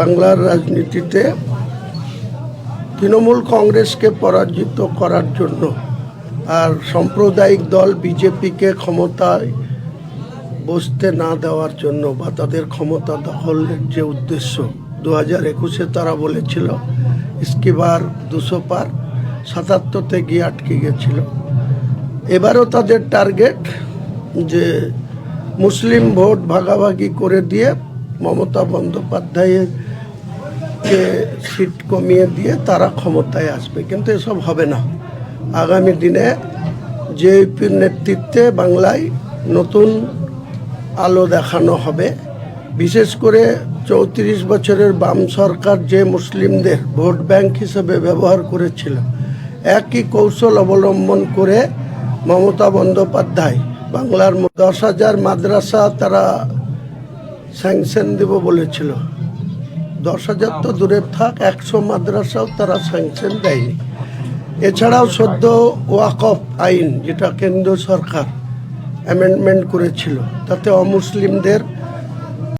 বাংলার রাজনীতিতে তৃণমূল কংগ্রেসকে পরাজিত করার জন্য আর সাম্প্রদায়িক দল বিজেপিকে ক্ষমতায় বসতে না দেওয়ার জন্য বা তাদের ক্ষমতা দখলের যে উদ্দেশ্য দু হাজার একুশে তারা বলেছিল, ইস্কিবার দুশো পার সাতাত্তরতে গিয়ে আটকে গেছিল। এবারও তাদের টার্গেট যে মুসলিম ভোট ভাগাভাগি করে দিয়ে মমতা বন্দ্যোপাধ্যায়ের কে সিট কমিয়ে দিয়ে তারা ক্ষমতায় আসবে। কিন্তু এসব হবে না। আগামী দিনে জেপির নেতৃত্বে বাংলায় নতুন আলো দেখানো হবে। বিশেষ করে চৌত্রিশ বছরের বাম সরকার যে মুসলিমদের ভোট ব্যাংক হিসেবে ব্যবহার করেছিল, একই কৌশল অবলম্বন করে মমতা বন্দ্যোপাধ্যায় বাংলার দশ হাজার মাদ্রাসা তারা স্যাংশন দেব বলেছিল। দশ হাজার তো দূরে থাক, একশো মাদ্রাসাও তারা স্যাংশন দেয়নি। এছাড়াও সদ্য ওয়াকফ আইন, যেটা কেন্দ্র সরকার অ্যামেন্ডমেন্ট করেছিল, তাতে অমুসলিমদের